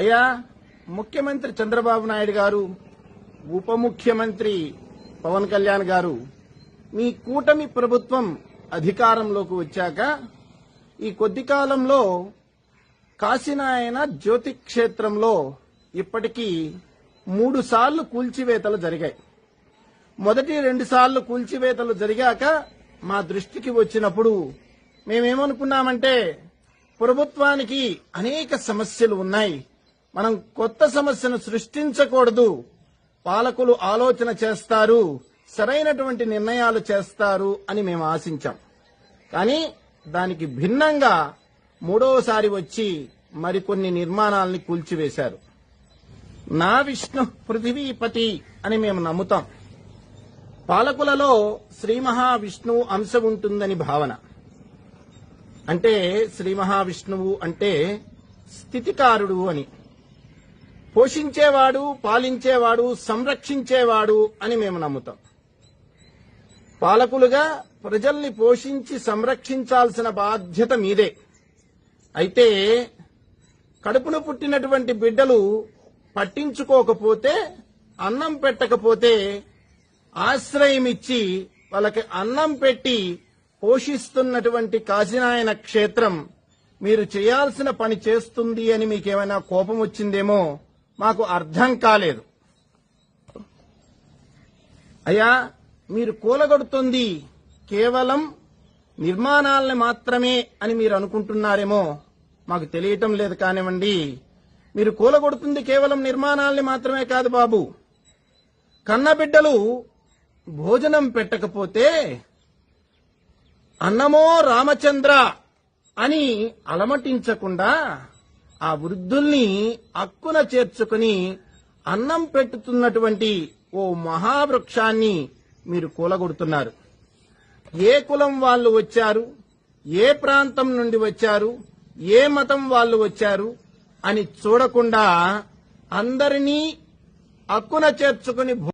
అయ్యా ముఖ్యమంత్రి చంద్రబాబు నాయుడు గారు ఉప ముఖ్యమంత్రి పవన్ కళ్యాణ్ గారు మీ కూటమి ప్రభుత్వం అధికారంలోకి వచ్చాక ఈ కొద్ది కాలంలో కాశీనాయన జ్యోతి క్షేత్రంలో ఇప్పటికీ మూడు సార్లు కూల్చివేతలు జరిగాయి. మొదటి రెండు సార్లు కూల్చివేతలు జరిగాక మా దృష్టికి వచ్చినప్పుడు మేమేమనుకున్నామంటే ప్రభుత్వానికి అనేక సమస్యలు ఉన్నాయి. మనం కొత్త సమస్యను సృష్టించకూడదు. పాలకులు ఆలోచన చేస్తారు సరైనటువంటి నిర్ణయాలు చేస్తారు అని మేము ఆశించాం. కానీ దానికి భిన్నంగా మూడవసారి వచ్చి మరికొన్ని నిర్మాణాలని కూల్చివేశారు. నా విష్ణు పృథివీపతి అని మేము నమ్ముతాం. పాలకులలో శ్రీ మహావిష్ణువు అంశం ఉంటుందని భావన. అంటే శ్రీ మహావిష్ణువు అంటే స్థితికారుడు అని. పోషించేవాడు పాలించేవాడు సంరక్షించేవాడు అని మేము నమ్ముతాం. పాలకులుగా ప్రజల్ని పోషించి సంరక్షించాల్సిన బాధ్యత మీదే. అయితే కడుపున పుట్టినటువంటి బిడ్డలు పట్టించుకోకపోతే అన్నం పెట్టకపోతే ఆశ్రయం ఇచ్చి వాళ్ళకి అన్నం పెట్టి పోషిస్తున్నటువంటి కాశీనాయన క్షేత్రం మీరు చేయాల్సిన పని చేస్తుంది అని మీకేమైనా కోపం వచ్చిందేమో మాకు అర్థం కాలేదు. అయ్యా మీరు కూలగొడుతుంది కేవలం నిర్మాణాలని మాత్రమే అని మీరు అనుకుంటున్నారేమో మాకు తెలియటం లేదు కానివ్వండి. మీరు కూలగొడుతుంది కేవలం నిర్మాణాలని మాత్రమే కాదు బాబు. కన్నబిడ్డలు భోజనం పెట్టకపోతే అన్నమో రామచంద్ర అని అలమటించకుండా ఆ వృద్ధుల్ని అక్కున చేర్చుకుని అన్నం పెట్టుతున్నటువంటి ఓ మహావృక్షాన్ని మీరు కూలగొడుతున్నారు. ఏ కులం వాళ్ళు వచ్చారు? ఏ ప్రాంతం నుండి వచ్చారు? ఏ మతం వాళ్ళు వచ్చారు? అని చూడకుండా అందరినీ అక్కున చేర్చుకుని